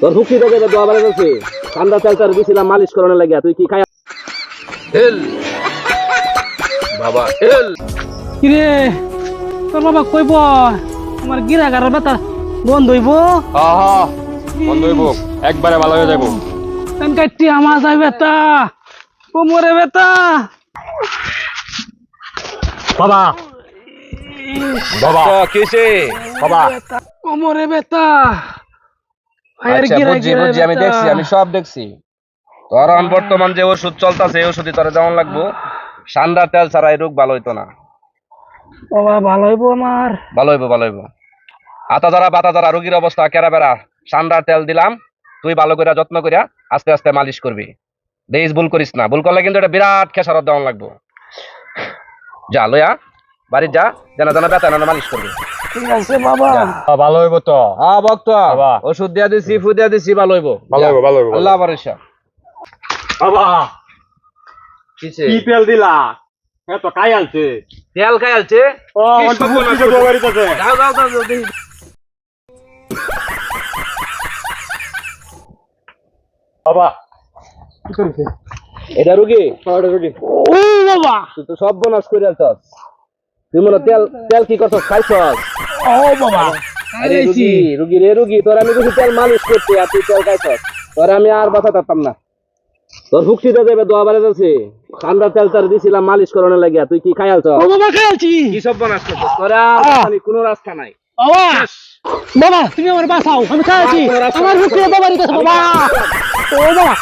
তোর ফুকি থেকে দোয়া বাড়ি আছে ঠান্ডা তেল তার দিছিলাম মালিশ করানোর লাগিয়া। তুই কি খাই এল বাবা এল কিরে তোর বাবা কইব আমার গিরাগারের বেতা বন্ধ হইব? আহা বন্ধ হইব। একবারে ভালো হয়ে যাব তেন কাটি আমার যাই বেতা। কোমরে বেতা। বাবা। বাবা। কিসে বাবা কোমরে বেতা। আমি বেতা। দেখছি আমি সব দেখছি। তোর বর্তমান যে ওষুধ চলতেছে এই ওষুধই তোর যেমন লাগবো। সান্ডার তেল ছাড়া এই রোগ ভালো হইতো না। বাবা ভালো হইব আমার। ভালো হইব ভালো হইব। আতা যারা বাতা যারা রোগীর অবস্থা কেরা বেড়া। সান্ডার তেল দিলাম তুই ভালো করে যত্ন করিয়া আস্তে আস্তে মালিশ করবি। দেইস ভুল করিস না। ভুল করলে কিন্তু এটা বিরাট খেসারত দেওয়ান লাগবো। যা লইয়া। বাড়ি যা জানা জানা বেতা না মালিশ করবি। ঠিক আছে বাবা। ভালো হইব তো? হ্যাঁ ভক্ত। ওষুধ দিয়া দিছি ফু দিয়া দিছি ভালো হইব। ভালো হইব, ভালো হইব, আল্লাহ ভরসা বাবা। কিসে কি তেল দিলা? এত কাই আনছে? তেল খাই আলছে ও অন্ত সর্বনাশ ফুটকি করছে? যাও যাও যাও যাও, বাবা। কি করিছে? এটা রুগী? ও বাবা। তুই তো সব বনাস করে আলছস তুই মনে তেল তেল কি করছস খাইছস ও বাবা আরে রুগী রুগী রে রুগী তোর আমি কিছু তেল মালিশ করতে আর তুই তেল খাইছস। তোর আমি আর বাঁচা পারতাম না। তোর ফুকসিতে যাবে দোয়া বাড়ি যাচ্ছে। ঠান্ডা তেল তার দিছিলাম মালিশ করানোর লাগিয়া। তুই কি খাই আলছস ও বাবা খেলছি কি সব বনাস তোর? আর কোনো রাস্তা নাই। বাবা তুমি আমার বাঁচাও আমি খাইছি। আমার রিতেছে বাবা। ও বাবা।